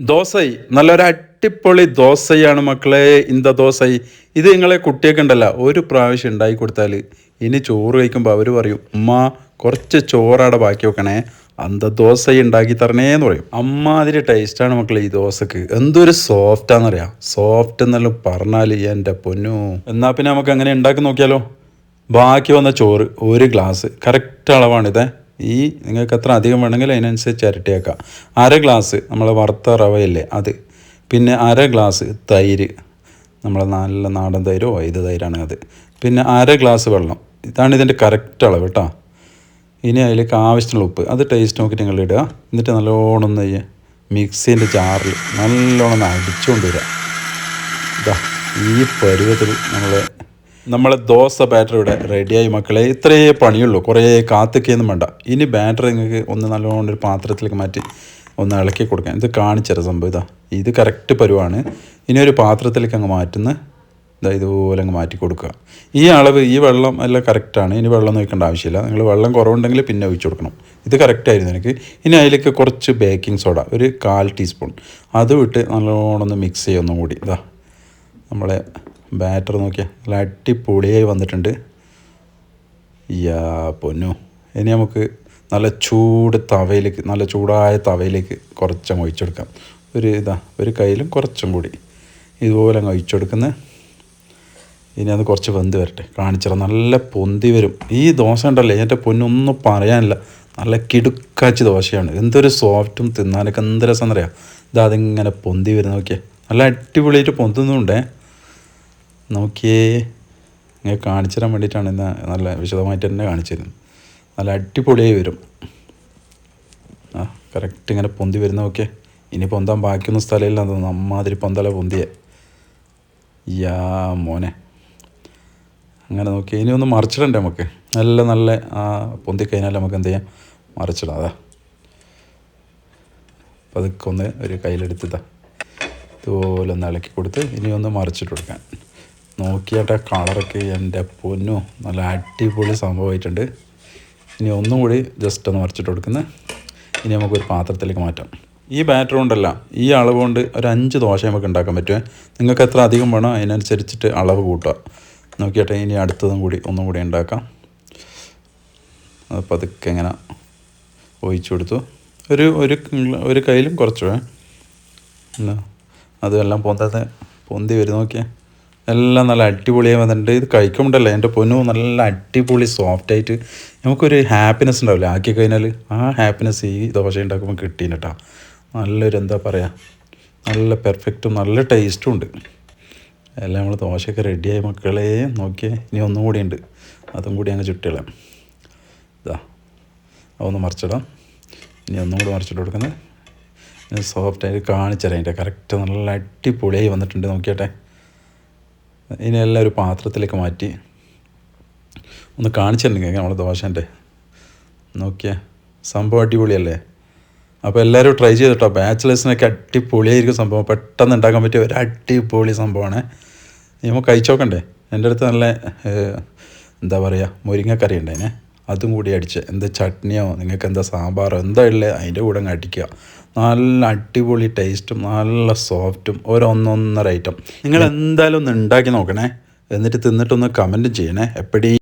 ദോശൈ നല്ലൊരു അടിപൊളി ദോശയാണ് മക്കളെ ഇന്ത ദോശൈ ഇത് നിങ്ങളെ കുട്ടിയൊക്കെ ഉണ്ടല്ലോ ഒരു പ്രാവശ്യം ഉണ്ടാക്കി കൊടുത്താൽ ഇനി ചോറ് കഴിക്കുമ്പോൾ അവർ പറയും ഉമ്മ കുറച്ച് ചോറാടെ ബാക്കി വെക്കണേ അന്ത ദോശ ഉണ്ടാക്കി തരണേന്ന് പറയും. അമ്മാതിരി ടേസ്റ്റാണ് മക്കളെ ഈ ദോശക്ക്. എന്തൊരു സോഫ്റ്റാന്നറിയാം സോഫ്റ്റ് എന്നെല്ലാം പറഞ്ഞാൽ എന്റെ പൊന്നു. എന്നാൽ പിന്നെ നമുക്ക് അങ്ങനെ ഉണ്ടാക്കി നോക്കിയാലോ? ബാക്കി വന്ന ചോറ് ഒരു ഗ്ലാസ് കറക്റ്റ് അളവാണിത്. ഈ നിങ്ങൾക്ക് എത്ര അധികം വേണമെങ്കിൽ അതിനനുസരിച്ച് ഇരട്ടിയാക്കാം അര ഗ്ലാസ് നമ്മൾ വറുത്ത റവയില്ലേ അത്. പിന്നെ അര ഗ്ലാസ് തൈര്. നമ്മൾ നല്ല നാടൻ തൈരോ ഇത് തൈരാണ് അത്. പിന്നെ അര ഗ്ലാസ് വെള്ളം. ഇതാണ് ഇതിന്റെ കറക്റ്റ് അളവ് കേട്ടോ. ഇനി അതിലേക്ക് ആവശ്യമുള്ള ഉപ്പ്. അത് ടേസ്റ്റ് നോക്കിയിട്ട് നിങ്ങൾ ഇടുക. എന്നിട്ട് നല്ലോണം ഒന്ന് മിക്സിന്റെ ജാറിൽ നല്ലോണം അടിച്ചുകൊണ്ട് വരിക. ഈ പരുവത്തിൽ നമ്മൾ നമ്മളെ ദോശ ബാറ്റർ ഇവിടെ റെഡിയായി മക്കളെ ഇത്രയേ പണിയുള്ളൂ. കുറേ കാത്തിക്കൊന്നും വേണ്ട. ഇനി ബാറ്റർ നിങ്ങൾക്ക് ഒന്ന് നല്ലോണം ഒരു പാത്രത്തിലേക്ക് മാറ്റി ഒന്ന് ഇളക്കി കൊടുക്കാം. ഇത് കാണിച്ചര സംഭവം. ഇതാ ഇത് കറക്റ്റ് പരുവാണ്. ഇനി ഒരു പാത്രത്തിലേക്ക് അങ്ങ് മാറ്റുന്ന ഇതാ ഇതുപോലെ അങ്ങ് മാറ്റി കൊടുക്കുക. ഈ അളവ് ഈ വെള്ളം എല്ലാം കറക്റ്റാണ് ഇനി വെള്ളം നോക്കേണ്ട ആവശ്യമില്ല. നിങ്ങൾ വെള്ളം കുറവുണ്ടെങ്കിൽ പിന്നെ ഒഴിച്ചു കൊടുക്കണം. ഇത് കറക്റ്റായിരുന്നു എനിക്ക്. ഇനി അതിലേക്ക് കുറച്ച് ബേക്കിംഗ് സോഡ ഒരു കാൽ ടീസ്പൂൺ അത് വിട്ട് നല്ലോണം ഒന്ന് മിക്സ് ചെയ്യൊന്നും കൂടി. ഇതാ നമ്മളെ ബാറ്റർ നോക്കിയാൽ നല്ല അടിപൊളിയായി വന്നിട്ടുണ്ട്. യാ പൊന്നു. ഇനി നമുക്ക് നല്ല ചൂട് തവയിലേക്ക് നല്ല ചൂടായ തവയിലേക്ക് കുറച്ചങ്ങ് ഒഴിച്ചെടുക്കാം. ഒരു ഇതാ ഒരു കയ്യിലും കുറച്ചും കൂടി. ഇതുപോലെ അങ്ങ് ഒഴിച്ചെടുക്കുന്ന. ഇനി അത് കുറച്ച് വെന്ത് വരട്ടെ. കാണിച്ചിട നല്ല പൊന്തി വരും. ഈ ദോശ ഉണ്ടല്ലേ എന്റെ പൊന്നൊന്നും പറയാനില്ല. നല്ല കിടുക്കാച്ചി ദോശയാണ്. എന്തൊരു സോഫ്റ്റും തിന്നാനൊക്കെ എന്ത് രസം എന്നറിയാം ഇത് അതിങ്ങനെ പൊന്തി വരുന്ന നോക്കിയാൽ നല്ല അടിപൊളിയായിട്ട് പൊന്തുന്നുണ്ടേ. നോക്കിയേ. ഇങ്ങനെ കാണിച്ചു തരാൻ വേണ്ടിയിട്ടാണ് ഇന്ന് നല്ല വിശദമായിട്ട് തന്നെ കാണിച്ചു തരുന്നത് നല്ല അടിപൊളിയായി വരും. ആ കറക്റ്റ് ഇങ്ങനെ പൊന്തി വരുന്ന ഓക്കെ ഇനി പൊന്താൻ ബാക്കിയൊന്നും സ്ഥലമില്ല. തോന്നുന്നു അമ്മാതിരി പൊന്തല പൊന്തിയെ. യാ മോനെ. അങ്ങനെ നോക്കി ഇനി ഒന്ന് മറിച്ചിടണ്ടേ നമുക്ക്? നല്ല നല്ല ആ പൊന്തി കഴിഞ്ഞാൽ നമുക്ക് എന്ത് ചെയ്യാം? മറിച്ചിടാം. അതാ. പതുക്കെ ഒന്ന് ഒരു കയ്യിലെടുത്തിതാ ഇതുപോലെ ഒന്ന് ഇളക്കി കൊടുത്ത് ഇനി ഒന്ന് മറിച്ചിട്ട് കൊടുക്കാൻ നോക്കിയാട്ടെ കളറൊക്കെ എന്റെ പൊന്നു. നല്ല അടിപൊളി സംഭവമായിട്ടുണ്ട് ഇനി ഒന്നും കൂടി ജസ്റ്റ് ഒന്ന് മറിച്ചിട്ട് കൊടുക്കുന്നത് ഇനി നമുക്കൊരു പാത്രത്തിലേക്ക് മാറ്റാം. ഈ ബാറ്റർ കൊണ്ടല്ല ഈ അളവ് കൊണ്ട് ഒരു അഞ്ച് ദോശ നമുക്ക് ഉണ്ടാക്കാൻ പറ്റുമേ നിങ്ങൾക്ക് എത്ര അധികം വേണോ അതിനനുസരിച്ചിട്ട് അളവ് കൂട്ടുക. നോക്കിയാട്ടെ ഇനി അടുത്തതും കൂടി ഒന്നും കൂടി ഉണ്ടാക്കാം. അപ്പോൾ അതൊക്കെ ഇങ്ങനെ ഒഴിച്ചു കൊടുത്തു. ഒരു ഒരു ഒരു കയ്യിലും കുറച്ച് വേ എന്നാ അതെല്ലാം പൊന്താതെ പൊന്തി വരും നോക്കിയേ. എല്ലാം നല്ല അടിപൊളിയായി വന്നിട്ടുണ്ട്. ഇത് കഴിക്കുമ്പോണ്ടല്ലേ എന്റെ പൊന്നു നല്ല അടിപൊളി സോഫ്റ്റ് ആയിട്ട് നമുക്കൊരു ഹാപ്പിനെസ് ഉണ്ടാവില്ല? ആക്കി കഴിഞ്ഞാൽ ആ ഹാപ്പിനെസ് ഈ ദോശ ഉണ്ടാക്കുമ്പോൾ കിട്ടീന് കേട്ടോ നല്ലൊരു എന്താ പറയുക നല്ല പെർഫെക്റ്റും നല്ല ടേസ്റ്റും ഉണ്ട്. എല്ലാം നമ്മൾ ദോശയൊക്കെ റെഡിയായി മക്കളെ നോക്കിയേ ഇനി ഒന്നും കൂടി ഉണ്ട്. അതും കൂടി അങ്ങ് ചുട്ടിളയാം ഇതാ അതൊന്ന് മറിച്ചിടാം. ഇനി ഒന്നും കൂടി മറിച്ചിട്ട് കൊടുക്കുന്നത്. സോഫ്റ്റായിട്ട് കാണിച്ചുതരാം. അതിന്റെ കറക്റ്റ് നല്ല അടിപൊളിയായി വന്നിട്ടുണ്ട്. നോക്കിയാട്ടെ ഇനി എല്ലാം ഒരു പാത്രത്തിലേക്ക് മാറ്റി. ഒന്ന് കാണിച്ചിട്ടുണ്ടെങ്കിൽ നമ്മുടെ ദോശന്റെ. നോക്കിയേ സംഭവം അടിപൊളിയല്ലേ? അപ്പോൾ എല്ലാവരും ട്രൈ ചെയ്തിട്ടോ? ബാച്ചിലേഴ്സിനൊക്കെ അടിപൊളിയായിരിക്കും സംഭവം. പെട്ടെന്ന് ഉണ്ടാക്കാൻ പറ്റിയ ഒരു അടിപൊളി സംഭവമാണ്. നമുക്ക് കഴിച്ചോക്കണ്ടേ എന്റെ അടുത്ത് നല്ല എന്താ പറയുക മുരിങ്ങക്കറി ഉണ്ടായിനെ അതും കൂടി അടിച്ച്. എന്താ ചട്നിയോ? നിങ്ങൾക്ക് എന്താ സാമ്പാറോ? എന്താ ഉള്ളത് അതിന്റെ കൂടെ അങ്ങ് അടിക്കുക. നല്ല അടിപൊളി ടേസ്റ്റും നല്ല സോഫ്റ്റും ഒരൊന്നൊന്നര ഐറ്റം. നിങ്ങൾ എന്തായാലും ഒന്ന് ഉണ്ടാക്കി നോക്കണേ. എന്നിട്ട് തിന്നിട്ടൊന്ന് കമന്റും ചെയ്യണേ. എപ്പടി